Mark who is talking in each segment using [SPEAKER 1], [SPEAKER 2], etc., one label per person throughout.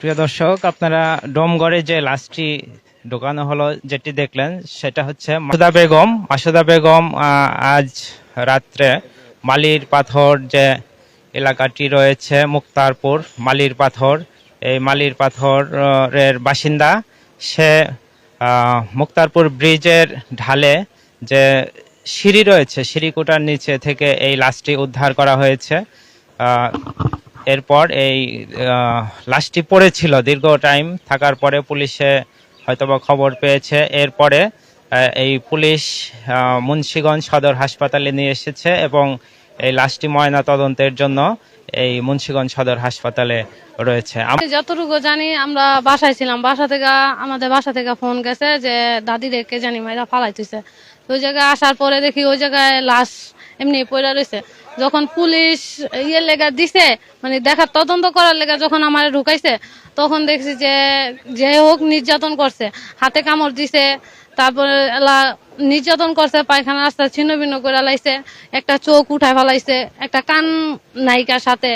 [SPEAKER 1] প্রিয় দর্শক, আপনারা ডোমগড়ে যে লাশটি ঢোকানো হলো, যেটি দেখলেন, সেটা হচ্ছে মাসুদা বেগম। মাসুদা বেগম আজ রাত্রে মালির পাথর যে এলাকাটি রয়েছে, মুক্তারপুর, মালির পাথর, এই মালির পাথরের বাসিন্দা, সে মুক্তারপুর ব্রিজের ঢালে যে সিঁড়ি রয়েছে সিঁড়িকুটার নিচে থেকে এই লাশটি উদ্ধার করা হয়েছে। এরপর এই লাশটি পড়েছিল দীর্ঘ টাইম, থাকার পরে পুলিশে হয়তোবা খবর পেয়েছে। এরপরে এই পুলিশ মুন্সিগঞ্জ সদর হাসপাতালে নিয়ে এসেছে এবং এই লাশটি ময়না তদন্তের জন্য এই মুন্সিগঞ্জ সদর হাসপাতালে রয়েছে। আমি
[SPEAKER 2] যতটুকু জানি, আমরা বাসায় ছিলাম। বাসা থেকে, আমাদের বাসা থেকে ফোন গেছে যে দাদি কে জানি মাইরা ফালাইতেছে। ওই জায়গায় আসার পরে দেখি, ওই জায়গায় লাশ এমনি পড়ে রয়েছে যখন পুলিশ ইয়ে লেগা দিছে মানে দেখার তদন্ত করার লেগা যখন আমার ঢুকাইছে, তখন দেখছি যে যে হোক নির্যাতন করছে। হাতে কামড় দিছে, তারপরে এলা নির্যাতন করছে, পায়খানা রাস্তা ছিন্ন ভিন্ন করে লাইছে, একটা চোখ উঠায় ফেলাইছে, একটা কান নায়িকার সাথে,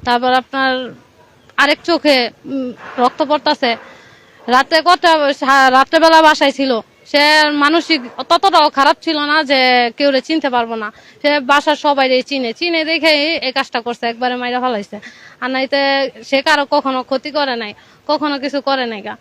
[SPEAKER 2] তারপর আপনার আরেক চোখে রক্ত পড়তাছে। রাতে কটা রাত্রেবেলা বাসায় ছিল। সে মানসিক, ততটাও খারাপ ছিল না যে কেউ রে চিনতে পারব না। সে বাসার সবাই চিনে চিনে দেখে এই কাজটা করছে, একবারে মাইরা ফেলাইছে। আর নাইতে সে কারও কখনো ক্ষতি করে নাই, কখনো কিছু করে নাই গা।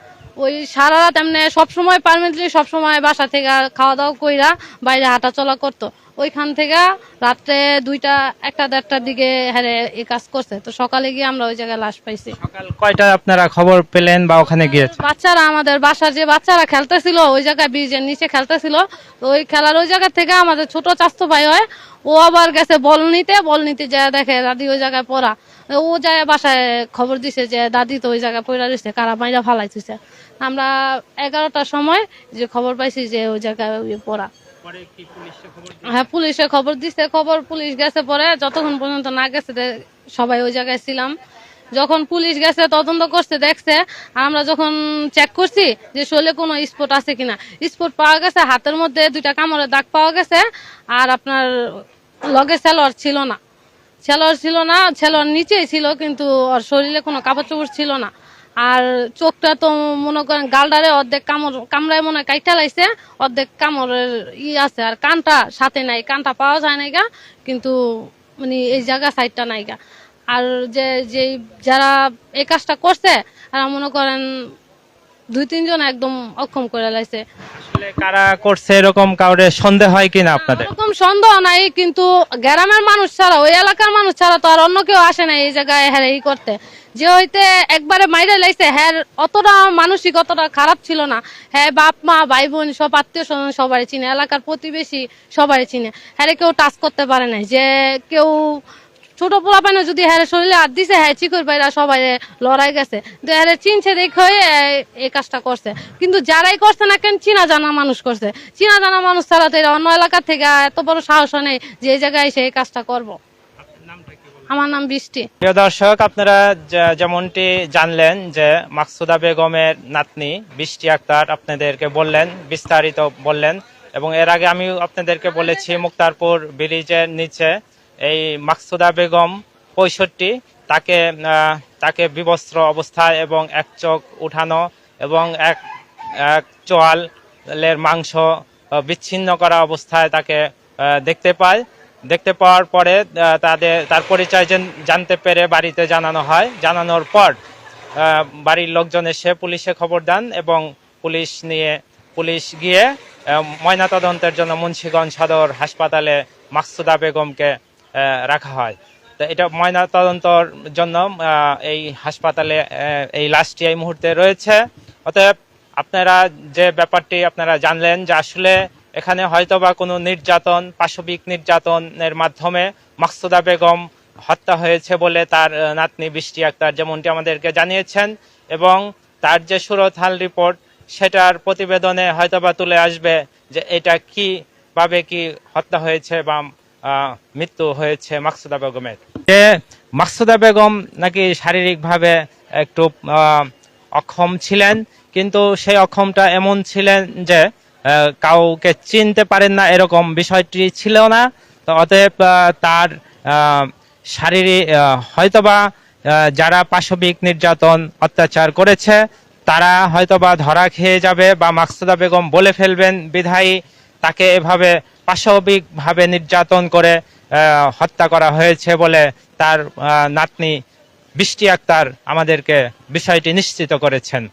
[SPEAKER 2] ওই সারা রাত এমনি সবসময় সব সবসময় বাসা থেকে খাওয়া দাওয়া কইরা বাইরে হাঁটা চলা করতো। ওইখান থেকে রাত্রে দুইটা একটা দেড়টার দিকে হ্যারে এই কাজ করছে। তো সকালে গিয়ে আমরা ওই জায়গায় লাশ পাইছি।
[SPEAKER 1] সকাল কয়টা আপনারা খবর পেলেন বা ওখানে গিয়েছেন?
[SPEAKER 2] বাচ্চারা আমাদের বাসার যে বাচ্চারা খেলতেছিল ওই জায়গায় ব্রিজের নিচে খেলতেছিল। তো ওই খেলার ওই জায়গা থেকে আমাদের ছোট চাস্তো ভাই হয় ও আবার গেছে বল নিতে। বল নিতে যা দেখে দাদি ওই জায়গায় পড়া। ও যায় বাসায় খবর দিছে যে দাদি তো ওই জায়গায় পড়া রয়েছে কারা মাইরা ফালাইতেছে। আমরা এগারোটার সময় যে খবর পাইছি যে ওই জায়গায় পড়া। হ্যাঁ পুলিশে খবর দিছে খবর পুলিশ গেছে পরে যতক্ষণ পর্যন্ত না গেছে সবাই ওই জায়গায় ছিলাম। যখন পুলিশ গেছে, তদন্ত করছে, দেখছে। আমরা যখন চেক করছি যে শরীরে কোনো স্পট আছে কিনা। স্পট পাওয়া গেছে, হাতের মধ্যে দুইটা কামড়ের দাগ পাওয়া গেছে। আর আপনার লগে সেলর ছিল না। ছেলর ছিল না ছেলর নিচেই ছিল, কিন্তু ওর শরীরে কোনো কাপড় চোপড় ছিল না। আর চোখটা তো মনে করেন গালডারে অর্ধেক কামড়, কামড়ায় মনে কাইটা লাইছে অর্ধেক কামড়ের ই আছে আর কানটা সাথে নাই, কানটা পাওয়া যায় নাই গা, কিন্তু মানে এই জায়গা সাইডটা নাই গা। আর যে যে যারা এই কাজটা করছে আর মনে করেন দুই তিনজন একদম অক্ষম করে লাইছে।
[SPEAKER 1] কারা করছে, এরকম কাউরে সন্দেহ হয় কিনা আপনাদের?
[SPEAKER 2] এরকম সন্দেহ নাই, কিন্তু গ্রামের মানুষ ছাড়া, ওই এলাকার মানুষ ছাড়া তো আর অন্য কেউ আসে না এই জায়গায় হ্যাঁ এই করতে। যে হইতে একবারে মাইরে লাইছে হ্যাঁ অতটা মানসিক অতটা খারাপ ছিল না। হ্যাঁ বাপ, মা, ভাই, বোন, সব আত্মীয় স্বজন সবাই চিনে, এলাকার প্রতিবেশী সবাই চিনে। হ্যাঁ কেউ টাচ করতে পারে না যে কেউ ছোট পোলা পানে যদি হ্যাঁ শরীরে হাত দিছে হ্যাঁ চিকুর বাইরা সবাই লড়াই গেছে। তো হ্যাঁ চিনছে দেখে এই কাজটা করছে। কিন্তু যারাই করছে না কেন চীনা জানা মানুষ করছে। চীনা জানা মানুষ ছাড়া তো অন্য এলাকা থেকে এত বড় সাহস নাই যে এই জায়গায় এসে এই কাজটা করব। আমার নাম বৃষ্টি।
[SPEAKER 1] প্রিয় দর্শক, আপনারা যেমনটি জানলেন যে মাকসুদা বেগমের নাতনি বৃষ্টি আক্তার আপনাদেরকে বললেন, বিস্তারিত বললেন এবং এর আগে আমি আপনাদেরকে বলেছি মুক্তারপুর ব্রিজের নিচে। এই মাকসুদা বেগম পঁয়ষট্টি, তাকে তাকে বিবস্ত্র অবস্থায় এবং এক চোখ উঠানো এবং এক এক চোয়ালের মাংস বিচ্ছিন্ন করা অবস্থায় তাকে দেখতে পায়। দেখতে পাওয়ার পরে তাদের, তার পরিচয় জান- জানতে পেরে বাড়িতে জানানো হয়। জানানোর পর বাড়ির লোকজন এসে পুলিশে খবর দেন এবং পুলিশ নিয়ে, পুলিশ গিয়ে ময়নাতদন্তের জন্য মুন্সিগঞ্জ সদর হাসপাতালে মাকসুদা বেগমকে রাখা হয়। তো এটা ময়না তদন্তর জন্য এই হাসপাতালে এই লাশটি এই মুহূর্তে রয়েছে। অতএব আপনারা যে ব্যাপারটি আপনারা জানলেন যে আসলে এখানে হয়তোবা কোনো নির্যাতন, পাশবিক নির্যাতনের মাধ্যমে মাকসুদা বেগম হত্যা হয়েছে বলে তার নাতনি বৃষ্টি আক্তার যেমনটি আমাদেরকে জানিয়েছেন এবং তার যে সুরতহাল রিপোর্ট, সেটার প্রতিবেদনে হয়তোবা তুলে আসবে যে এটা কি ভাবে কি হত্যা হয়েছে বা মৃত্যু হয়েছে মাকসুদা বেগমের। যে মাকসুদা বেগম নাকি শারীরিকভাবে একটু অক্ষম ছিলেন, কিন্তু সেই অক্ষমটা এমন ছিলেন যে কাউকে চিনতে পারেন না, এরকম বিষয়টি ছিল না। তো অতএব তার শারীরিক হয়তোবা যারা পাশবিক নির্যাতন অত্যাচার করেছে, তারা হয়তোবা ধরা খেয়ে যাবে বা মাকসুদা বেগম বলে ফেলবেন, বিধায়ী তাকে এভাবে পাশবিকভাবে নির্যাতন করে হত্যা করা হয়েছে বলে তার নাতনি বৃষ্টি আক্তার আমাদেরকে বিষয়টি নিশ্চিত করেছেন।